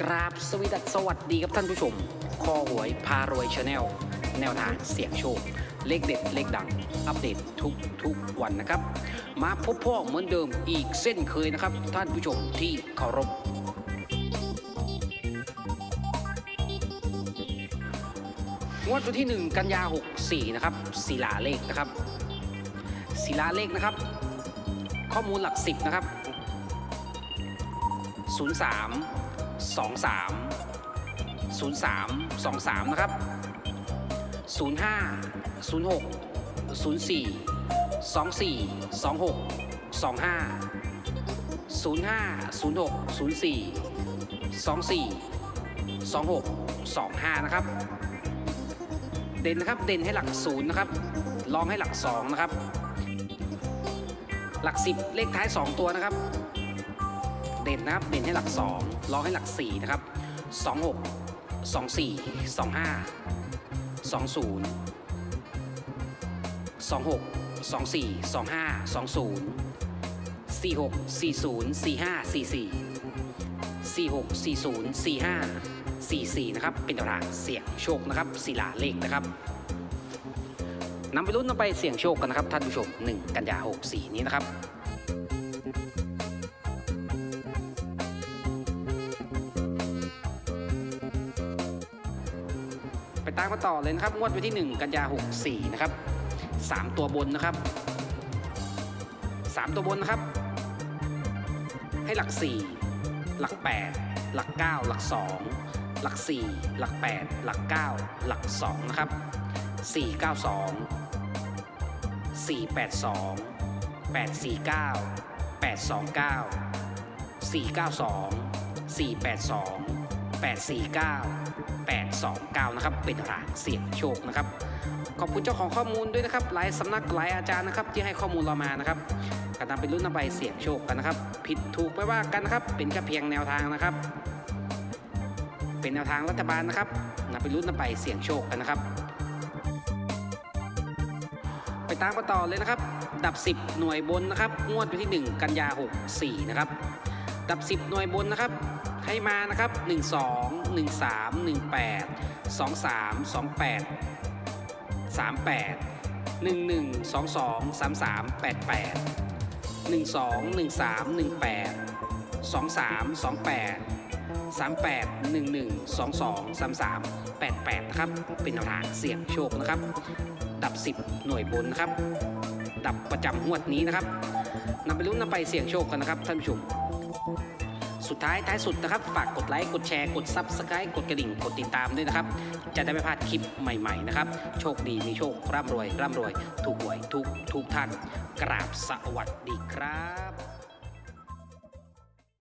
กราบสวีดัสสวัสดีครับท่านผู้ชมคอหวยพารวยชาแนลแนวทางเสี่ยงโชค เลขเด็ดเลขดัง อัปเดตทุกทุกวันนะครับ มาพบพ่อเหมือนเดิมอีกเส้นเคยนะครับ ท่านผู้ชมที่เคารพงวดวันที่ 1 กันยา 64 นะครับศิลาเลขนะครับศิลาเลขนะครับ ข้อมูลหลัก 10 นะครับ 03 23 03 23 นะครับ 05 06 04 24 26 25 05 06 04 24 26 25 นะครับ เด่นนะครับ เด่นให้หลักศูนย์นะครับลองให้หลักสองนะครับ หลักสิบเลขท้าย 2 ตัวนะครับ เด่นนะครับ เด่นให้หลัก2ลองให้หลัก4นะครับ26 24 25 20 26 24 25 20 46 40 45 44 46 40 45 44 นะครับ เป็นตารางเสี่ยงโชคนะครับศิลาเลขนะครับนำไปลุ้นนำไปเสี่ยงโชคกันนะครับท่านผู้ชม 1 กันยา 64 นี้นะครับ ไปตามกันต่อเลยนะครับ งวดวันที่ 1 กันยา64 นะครับ 3 ตัวบนนะครับ 3 ตัวบนนะครับ ให้หลัก 4 หลัก 8 หลัก 9 หลัก 2 หลัก 4 หลัก 8 หลัก 9 หลัก 2 นะครับ 492 482 849 829 492 482 849 829 นะครับ เป็นรางเสี่ยงโชคนะครับ ขอบคุณเจ้าของข้อมูลด้วยนะครับ หลายสำนักหลายอาจารย์นะครับ ที่ให้ข้อมูลเรามานะครับการนำไปรุ่นนำไปเสี่ยงโชคกันนะครับ ผิดถูกไม่ว่ากันนะครับ เป็นแค่เพียงแนวทางนะครับ เป็นแนวทางรัฐบาลนะครับนำไปรุ่นนำไปเสี่ยงโชคกันนะครับ ไปตามกันต่อเลยนะครับ ดับ 10 หน่วยบนนะครับ งวดวันที่ 1 กันยา 64 นะครับ ดับ 10 หน่วยบนนะครับ ให้มานะครับ 12 13 18 23 28 38 11 22 33 88 12 13 18 23 28 38 11 22 33 88นะครับ เป็นแนวทางเสี่ยงโชคนะครับ ดับ 10 หน่วยบนนะครับ ดับประจำงวดนี้นะครับนำไปลุ้นนำไปเสี่ยงโชคกันนะครับท่านผู้ชม สุดท้ายท้ายสุดนะครับ ฝากกดไลค์ กดแชร์ กดซับสไครต์กดกระดิ่ง กดติดตามด้วยนะครับ จะได้ไม่พลาดคลิปใหม่ๆนะครับ โชคดีมีโชค ร่ำรวย ร่ำรวย ถูกหวยทุกทุกท่าน กราบสวัสดีครับ